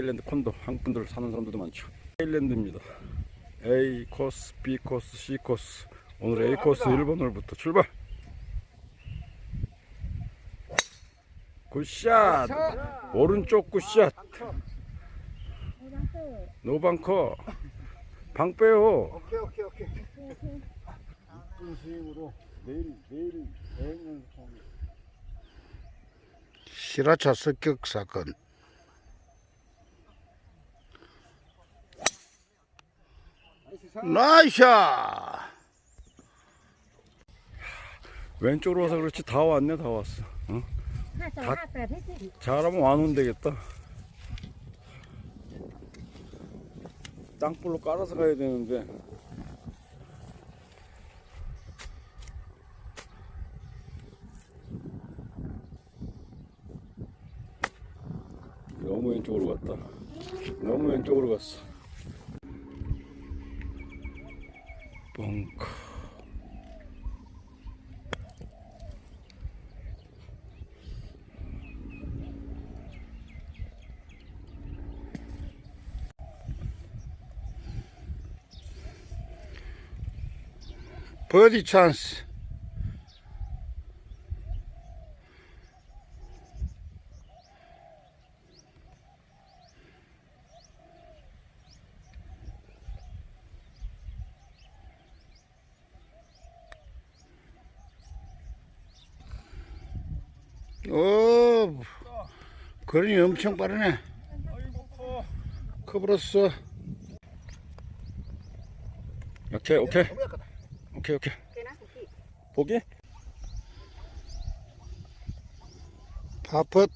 아일랜드 콘도 한국 분들 사는 사람들도 많죠. 아일랜드입니다. A 코스, B 코스, C 코스. 오늘 A 코스 1번홀부터 출발. 굿샷. 오른쪽 굿샷. 노방커. 방 빼요. 오케이 오케이 오케이. 이쁜 스윙으로 내일 내일 여행을 하고. 실화차 습격 사건. 나이샤! 왼쪽으로 와서 그렇지 다 왔네 다 왔어. 어? 응? 잘하면 완혼 되겠다. 땅볼로 깔아서 가야 되는데. 너무 왼쪽으로 갔다. 너무 왼쪽으로 갔어. 벙커. 버디 찬스. 오, 거름이 엄청 빠르네. 커버렸어. 오케이 오케이. 오케이 오케이. 보기? 파펫.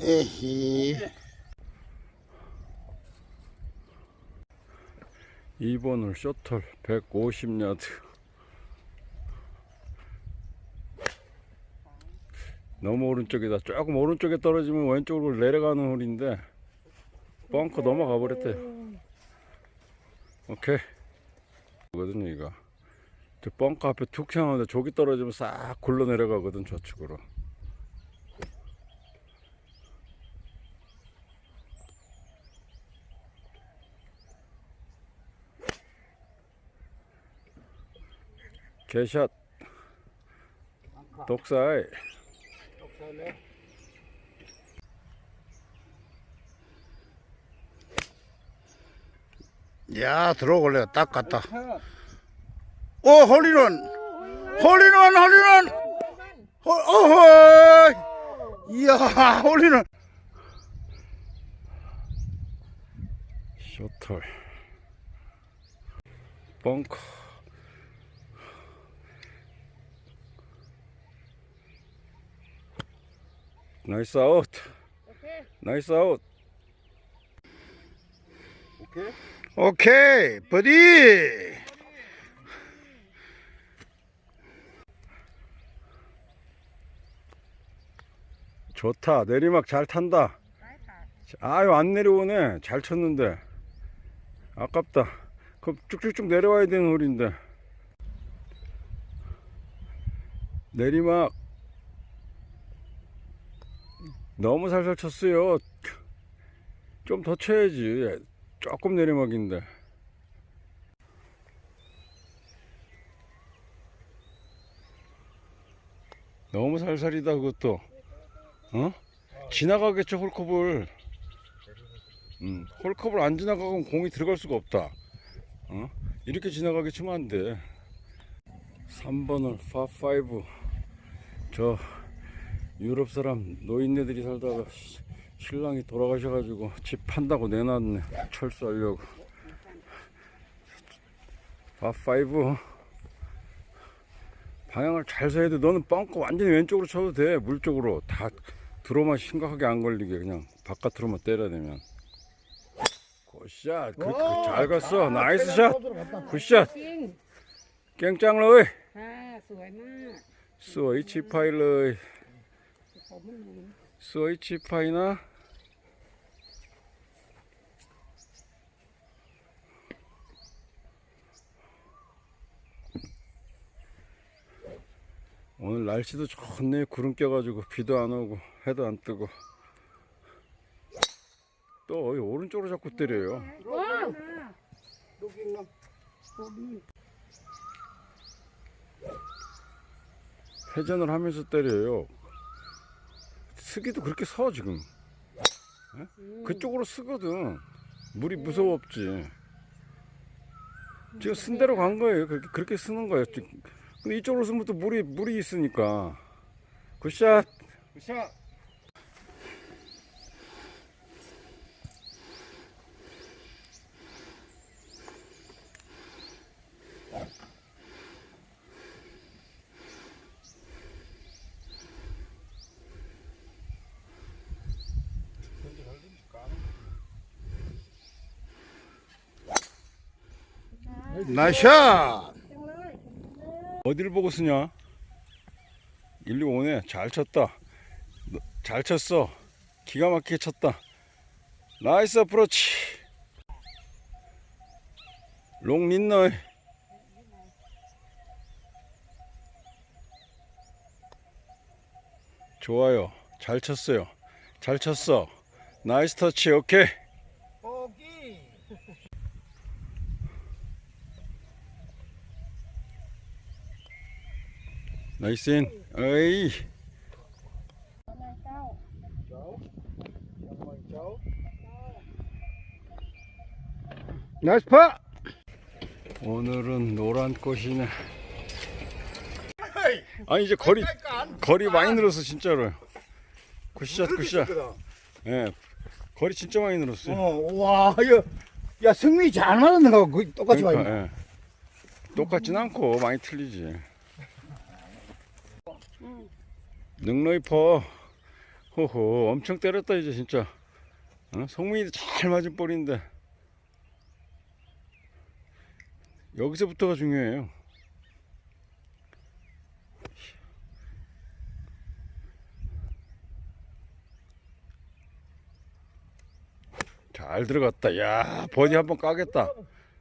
에이. 2번을 셔틀 150야드 너무 오른쪽이다 조금 오른쪽에 떨어지면 왼쪽으로 내려가는 홀인데 벙커 넘어가 버렸대. 오케이. 거든요 이거. 저 벙커 앞에 툭 튀어나오는데 저기 떨어지면 싹 굴러 내려가거든 좌측으로. 개샷. 독사 이 독사네. 야, 들어올래. 딱 갔다. 오, 홀리런! 홀리런, 홀리런! 홀, 어허! 이야, 홀리런! 셔틀 벙커 나이스 아웃. 나이스 아웃. 오케이. 오케이. 버디. 좋다. 내리막 잘 탄다. 아유, 안 내려오네. 잘 쳤는데. 아깝다. 그 쭉쭉쭉 내려와야 되는 홀인데. 내리막 너무 살살 쳤어요 좀 더 쳐야지 조금 내리막인데 너무 살살이다 그것도 어? 지나가겠죠 홀컵을 음, 홀컵을 안 지나가면 공이 들어갈 수가 없다. 어? 이렇게 지나가게 치면 안 돼. 3번을 파5. 저 유럽 사람 노인네들이 살다가 신랑이 돌아가셔가지고 집 판다고 내놨네. 철수하려고. 밥5 방향을 잘 서야 돼. 너는 뻥커 완전히 왼쪽으로 쳐도 돼. 물쪽으로. 다 들어만 심각하게 안 걸리게 그냥 바깥으로만 때려대면. 굿샷. 그, 그, 잘 갔어. 나이스 샷. 굿샷. 깽짱러이. 스웨이치 아, 파일러이. 스위치 파이나 오늘 날씨도 좋네. 구름 껴가지고 비도 안 오고 해도 안 뜨고. 또 오른쪽으로 자꾸 때려요. 회전을 하면서 때려요. 쓰기도 그렇게 서 지금. 그쪽으로 쓰거든. 물이 무서워 없지. 지금 쓴 대로 간 거예요. 그렇게, 그렇게 쓰는 거예요. 지금. 근데 이쪽으로 쓰면 또 물이, 물이 있으니까. 굿샷. 샷. 나이샷 어디를 보고 쓰냐? 일리 오네. 잘 쳤다. 너- 잘 쳤어. 기가 막히게 쳤다. 나이스 어프로치. 롱 린너이. 좋아요. 잘 쳤어요. 잘 쳤어. 나이스 터치. 오케이. 거기. 나이스 인. 어이. 나이스 파 오늘은 노란 꽃이네. 아니 이제 거리 거리 많이 늘었어 진짜로. 굿샷 굿샷. 예. 거리 진짜 많이 늘었어. 요 어, 와, 야, 야, 승민이 잘 맞았는 거, 그 똑같이 봐. 그러니까, 예. 똑같진 않고 많이 틀리지. 능로이 퍼. 호호 엄청 때렸다 이제 진짜. 어? 성민이도 잘 맞은 볼인데. 여기서부터가 중요해요. 잘 들어갔다. 야, 버디 한번 까겠다.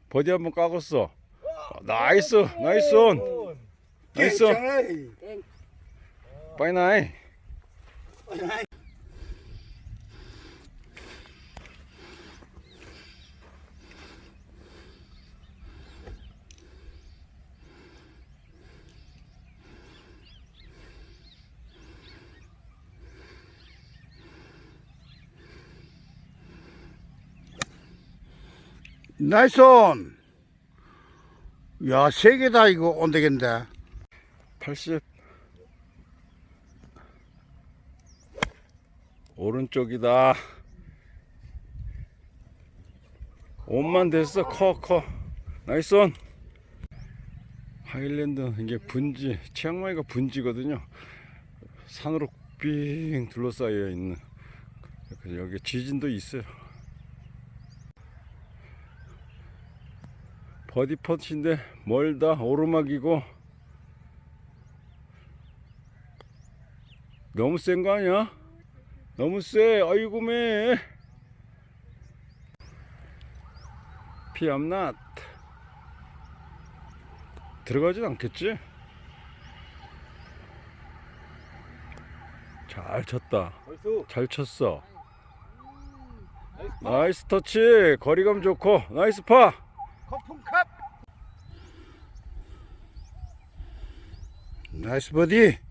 버디 한번 까겠어. 어, 나이스, 나이스 온. 나이스 온. 빠이나이. 나이스 온. 야, 세 개다 이거 온 되겠는데. 80. 오른쪽이다. 온만 됐어. 커, 커. 나이스 온. 하일랜드 이게 분지, 치앙마이가 분지거든요. 산으로 빙 둘러싸여 있는. 여기 지진도 있어요. 버디 퍼치인데 멀다 오르막이고 너무 센 거 아니야? 너무 세 아이고 매. 피 암낫. 들어가진 않겠지? 잘 쳤다. 잘 쳤어. 나이스 터치. 거리감 좋고. 나이스 파. 거품컵. 나이스 버디.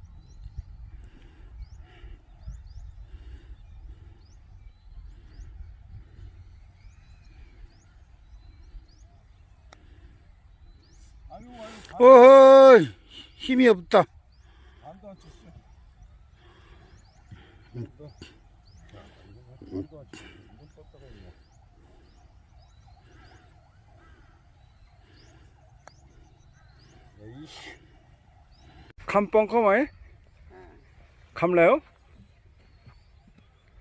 어허이, 힘이 없다. 안도 안 쳤어. 캄 뻥커 마이? 캄라요?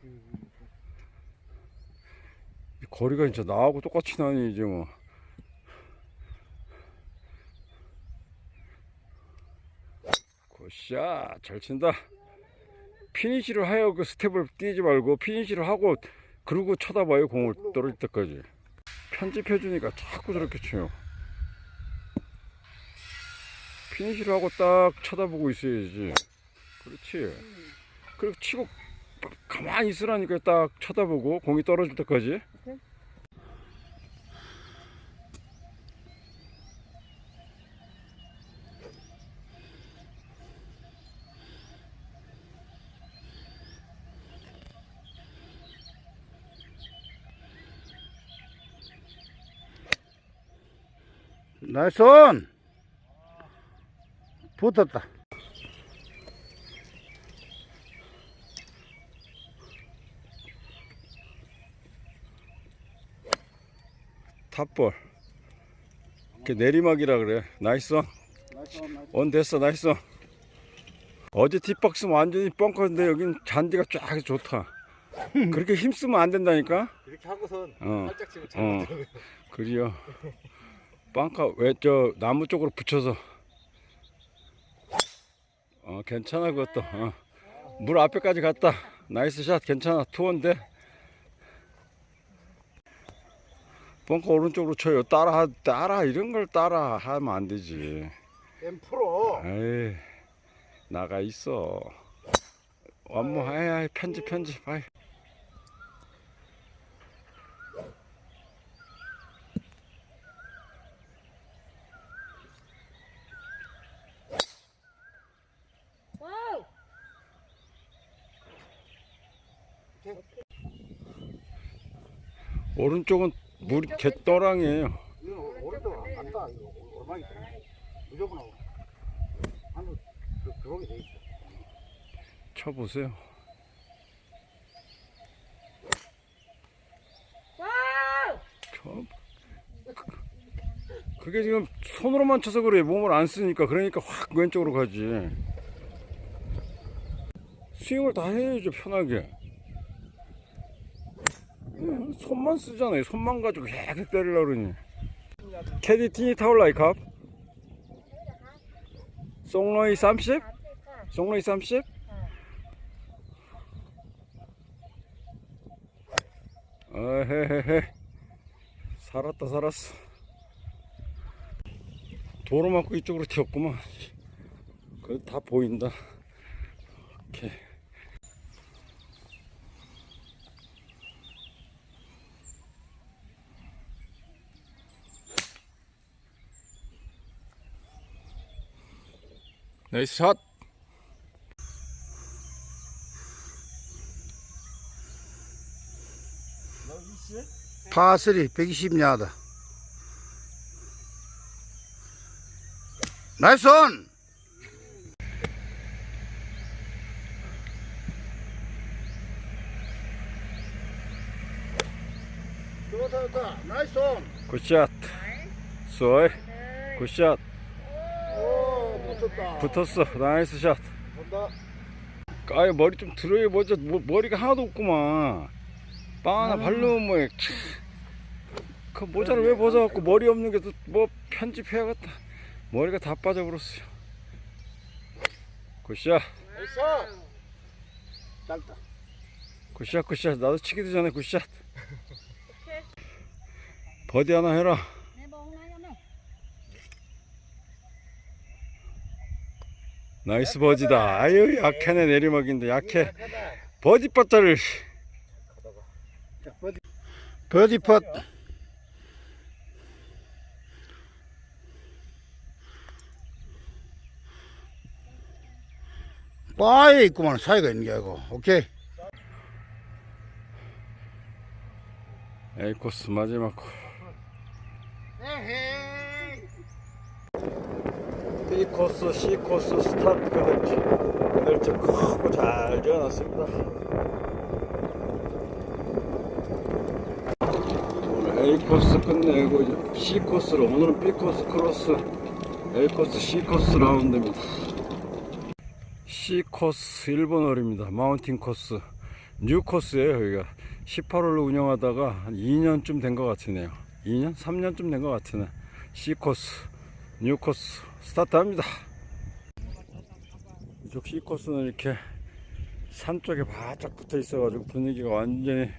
이 거리가 진짜 나하고 똑같이 나니 이제 뭐 굿샷 잘 친다 피니시를 하여 그 스텝을 뛰지 말고 피니시를 하고 그러고 쳐다봐요 공을 떨어질 때까지 편집해 주니까 자꾸 저렇게 쳐요 피니시를 하고 딱 쳐다보고 있어야지. 그렇지. 그리고 치고 가만히 있으라니까 딱 쳐다보고 공이 떨어질 때까지. 나이스 붙었다 탑볼. 그 내리막이라 그래. 나이스 온. 온, 온 됐어 나이스 온. 어제 뒷박스 완전히 뻥커인데 여긴 잔디가 쫙 좋다. 그렇게 힘쓰면 안 된다니까. 이렇게 하고선 어. 살짝 치면 어. 잘못 그리요. 빵카 왜저 나무 쪽으로 붙여서. 어 괜찮아 그것도. 어. 물 앞에까지 갔다. 나이스 샷 괜찮아 투원데. 벙커 오른쪽으로 쳐요. 따라 따라 이런 걸 따라 하면 안 되지. M 프로 에이 나가 있어. 완모 아이 편집 편집 아이. 와우. 오른쪽은 물이 개떠랑이에요. 쳐보세요. 그게 지금 손으로만 쳐서 그래. 몸을 안 쓰니까. 그러니까 확 왼쪽으로 가지. 스윙을 다 해야죠, 편하게. 음, 손만 쓰잖아요. 손만 가지고 계속 때리려고 그러니. 캐디 티니 타올라이 컵? 송로이 30? 송로이 30? 어헤헤헤 살았다 살았어 도로 맞고 이쪽으로 튀었구만 그거 다 보인다 오케이 나이스 샷. 파3 120야드. 나이스 온! 좋다 좋다. 나이스 온! 굿샷. 쏘이. 굿샷. 오, 붙었다. 붙었어 나이스 샷 본다. 아이 머리 좀 들어야 뭐죠 뭐, 머리가 하나도 없구만 빵 하나 바르면 뭐해 참. 그 모자를 왜 벗어갖고 머리 없는 게 뭐 편집해야겠다 머리가 다 빠져버렸어요 굿샷 나이스. 짧다. 굿샷 굿샷 나도 치기도 전에 굿샷 버디 하나 해라 내 먹나 요 나이스 버디다. 아유 약해네 내리막인데 약해. 버디 어디? 버디 펫. 바에 있구만 사이가 있는 게 아니고. 오케이. A 코스 마지막 코 B 코스, C 코스 스타트 그늘지. 그늘지 크고 잘 지어놨습니다. 오늘 A 코스 끝내고 이제 C 코스로 오늘은 B 코스 크로스. A 코스, C 코스 라운드입니다. C 코스 일본 홀입니다. 마운틴 코스. 뉴 코스예요 여기가. 18홀을 운영하다가 한 2년쯤 된 것 같으네요. 2년? 3년쯤 된 것 같으네. C 코스 뉴 코스 스타트합니다. 이쪽 C 코스는 이렇게 산 쪽에 바짝 붙어 있어 가지고 분위기가 완전히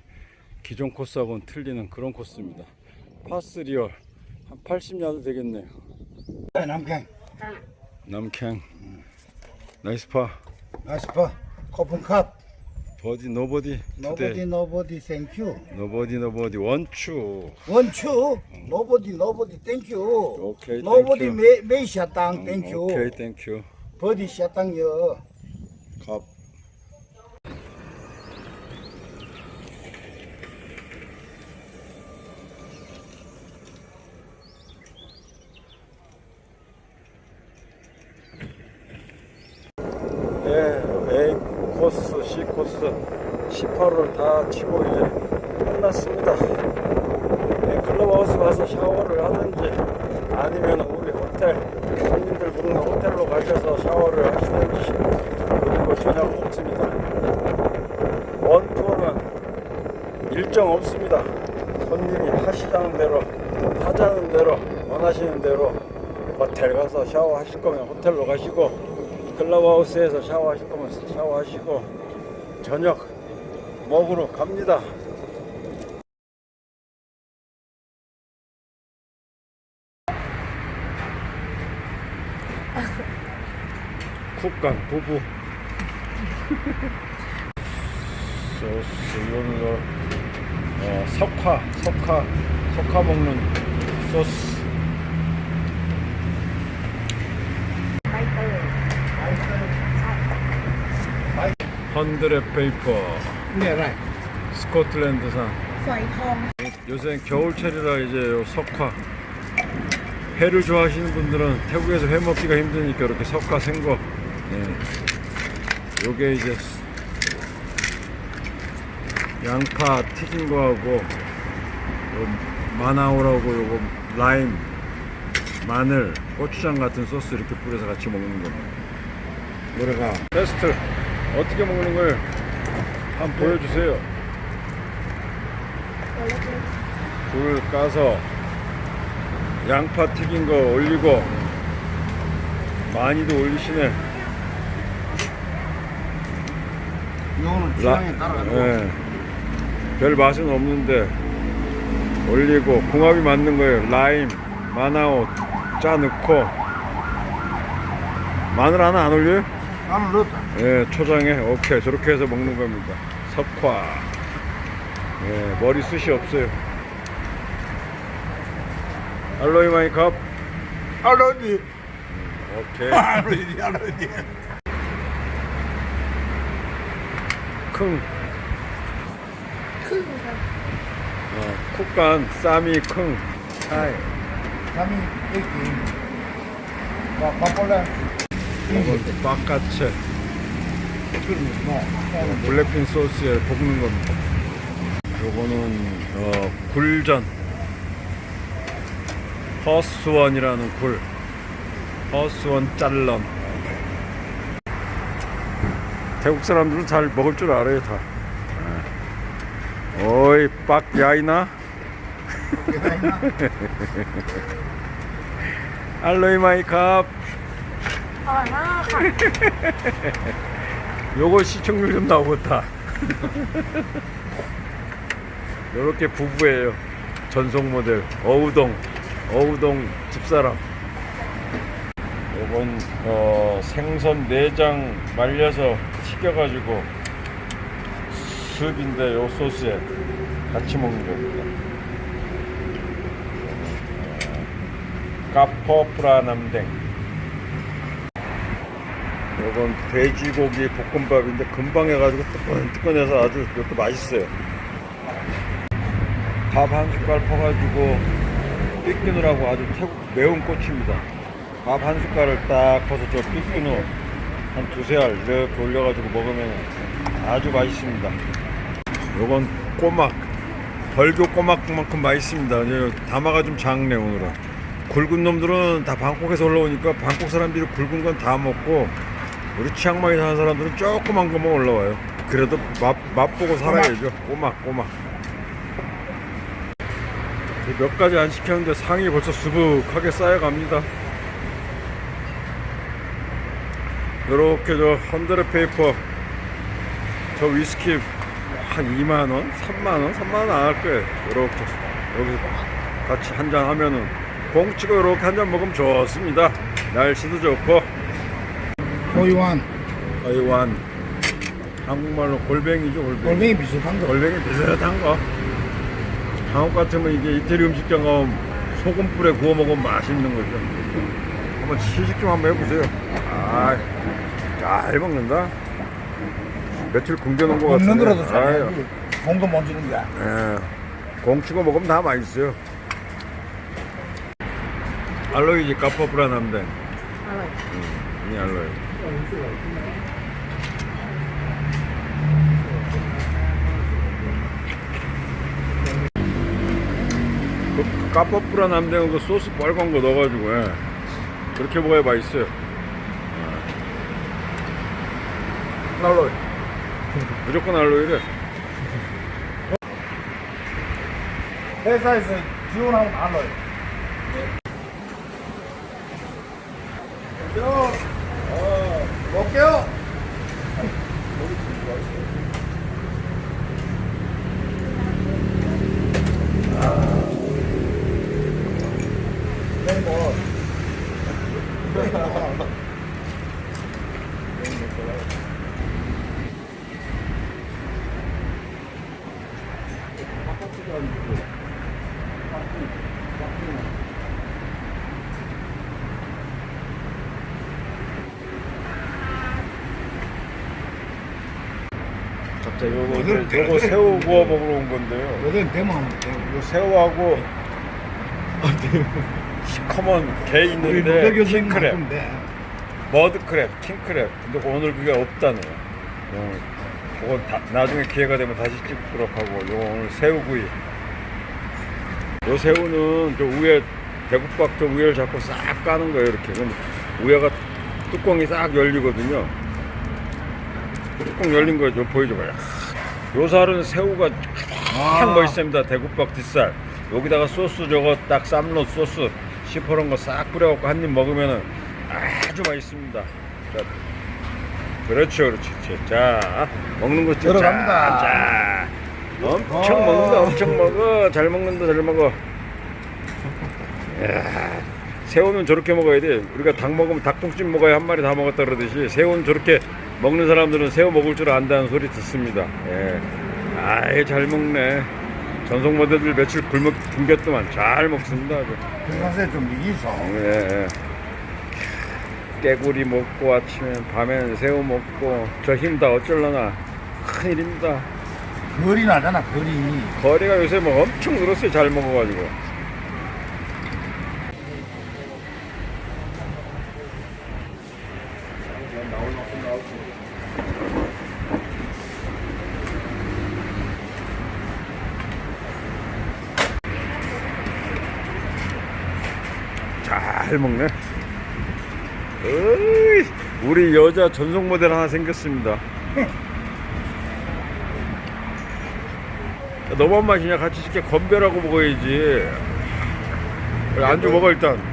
기존 코스하고는 틀리는 그런 코스입니다. 파3홀 한 80야드 되겠네요. 남경 남캥 나이스 파. 아스파. 커픈 컵 버디 노버디 투데이. 노보디 땡큐. 노버디 노버디. 원추 원추 노보디 노보디 땡큐 오케이 노보디 땡큐 메 메이샤땅 땡큐 오케이 땡큐 버디 샤땅여 갑 예, A 코스, C 코스, 18호를 다 치고 이제 끝났습니다. 예, 클럽하우스 가서 샤워를 하든지 아니면 우리 호텔, 손님들 부르는 호텔로 가셔서 샤워를 하시든지 그리고 저녁 먹습니다. 원투어는 일정 없습니다. 손님이 하시자는 대로, 하자는 대로, 원 하시는 대로 호텔 가서 샤워하실 거면 호텔로 가시고 클럽하우스에서 샤워하실 거면 샤워하시고 저녁 먹으러 갑니다. 쿡간 부부 이거는 저, 어, 석화 석화 석화 먹는 소스 헌드레 페이퍼 네 라이 스코틀랜드산 ฝอยทอง 요새 겨울철이라 이제 요 석화 회를 좋아하시는 분들은 태국에서 회 먹기가 힘드니까 이렇게 석화 생거 예. 요게 이제 양파 튀긴 거하고 요 마나오라고 요거 라임 마늘 고추장 같은 소스 이렇게 뿌려서 같이 먹는 거 노래가 베스트 어떻게 먹는 걸 한번 보여주세요. 불 까서 양파 튀긴 거 올리고 많이도 올리시네. 이거는 취향에 따라가지고 예. 별 맛은 없는데 올리고 궁합이 맞는 거예요. 라임 마나오 짜 넣고 마늘 하나 안 올려요? 나는 넣었다 예, 초장에 오케이 저렇게 해서 먹는 겁니다. 석화. 예, 머리 숱이 없어요. 알로이 마이 컵. 알로디 오케이. 알로디 알로디 큰. 어, 쿡간 쌈이 큰. 아이. 잠이 애기 와 바꼴라 이건 바카체. 뭐 블랙핀 소스에 볶는 겁니다. 요거는 어, 굴전 허스원이라는 굴 허스원 짤런 태국 사람들은 잘 먹을 줄 알아요 다 예. 어이 빡 야이나 알로이 마이 컵อ ร่อยมากค่ะ 요거 시청률 좀 나오겠다. 요렇게 부부예요. 전속 모델 어우동 어우동 집사람. 요건 어, 생선 내장 말려서 튀겨가지고 습인데 요 소스에 같이 먹는 겁니다. 어, 까포 프라남댕. 이건 돼지고기 볶음밥인데 금방 해가지고 뜨끈뜨끈해서 아주 이것도 맛있어요. 밥 한 숟갈 퍼가지고 삐끼누라고 아주 태국 매운 꽃입니다. 밥 한 숟갈을 딱 퍼서 저 삐끼누 한 두세 알 이렇게 올려가지고 먹으면 아주 맛있습니다. 요건 꼬막 벌교 꼬막만큼 맛있습니다. 담아가 좀 작네 오늘은. 굵은 놈들은 다 방콕에서 올라오니까 방콕 사람들이 굵은 건 다 먹고 우리 치앙마이 사는 사람들은 조그만 것만 올라와요. 그래도 맛, 맛보고 살아야죠. 꼬막, 꼬막. 몇 가지 안 시켰는데 상이 벌써 수북하게 쌓여갑니다. 요렇게 저 헌드레 페이퍼 저 위스키 한 2만원? 3만원? 3만원 안 할 거예요. 요렇게 여기서 같이 한 잔 하면은 공치고 요렇게 한 잔 먹으면 좋습니다. 날씨도 좋고 호이완 어이완 한국말로 골뱅이죠 골뱅이. 골뱅이 비슷한 거. 골뱅이 비슷한 거. 한국 같으면 이게 이태리 음식점 가면 소금불에 구워 먹으면 맛있는 거죠. 한번 시식 좀 한번 해보세요. 아 잘 먹는다. 며칠 굶겨놓은 거 같은데. 먹는 거라도 잘해 공도 못 주는 거야. 예. 공치고 먹으면 다 맛있어요. 알로이지 까퍼브라 남된. 음, 이 알로이 그 까퍼브라 남된 그 소스 빨간 거 넣어가지고 예. 그렇게 먹어야 맛있어요. 예. 알로이. 무조건 알로이래. 회사에서 지원하면 알아요. 어, 먹게요 자, 요거, 요거 새우 구워 먹으러 온 건데요. 여기는 돼요 새우하고 시커먼 게 우리 있는데 노대교수님 킹크랩, 돼 머드크랩, 킹크랩. 근데 오늘 그게 없다네요. 요, 그거 다, 나중에 기회가 되면 다시 찍도록 하고 요거 오늘 새우구이. 요 새우는 저 위에 대국밥 저 위를 잡고 싹 까는 거예요 이렇게. 그럼 위에가 뚜껑이 싹 열리거든요. 뚜껑 열린 거 좀 보여줘봐요. 요 살은 새우가 가장 멋있습니다. 대국밥 뒷살. 여기다가 소스 저거 딱 쌈로 소스 시퍼런 거 싹 뿌려갖고 한 입 먹으면은 아주 맛있습니다. 자, 그렇죠, 그렇죠. 자, 먹는 거 좀. 들어갑니다. 자, 자. 엄청 아. 먹는다, 엄청 먹어. 잘 먹는다, 잘 먹어. 이야, 새우는 저렇게 먹어야 돼. 우리가 닭 먹으면 닭똥집 먹어야 한 마리 다 먹었다 그러듯이 새우는 저렇게 먹는 사람들은 새우 먹을 줄 안다는 소리 듣습니다. 예. 아이, 잘 먹네. 전속 모델들 며칠 굶어, 굶겼더만 잘 먹습니다. 아주. 회사에 좀 이기 있어 예, 예. 깨구리 먹고 아침에 밤에는 새우 먹고 저 힘 다 어쩔라나 큰일입니다. 거리 나잖아 거리 거리가 요새 뭐 엄청 늘었어요. 잘 먹어가지고. 잘 먹네. 어이, 우리 여자 전속 모델 하나 생겼습니다. 너만 마시냐 같이 시켜 건배라고 먹어야지 안주 먹어 일단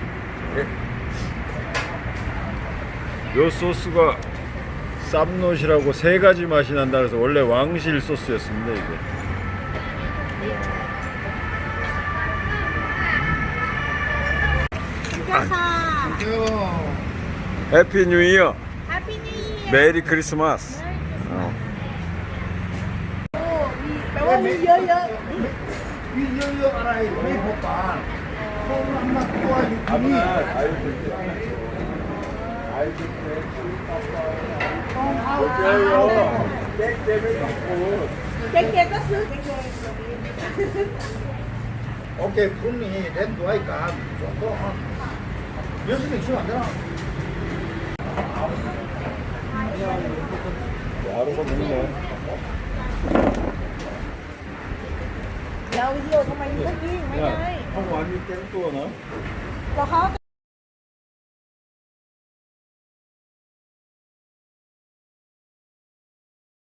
요 소스가 쌈노시라고 세 가지 맛이 난다 그래서 원래 왕실 소스였습니다 이게. 해피 뉴 이어. 메리 크리스마스. 어. 위여여 알아요. 위 복반. 소금 한맛 또한 육이. ม่พบปานเขาน้ำหนักตัวอยู่ที่นี่ ๆเจ๊ๆก็ซื้อเจ๊ๆ 오케이 분이 렌도 하니까 좀더 여섯 명 치면 안 되나? 하루가 먹네 เราเหี่ยวทำไมถึงต้องยิ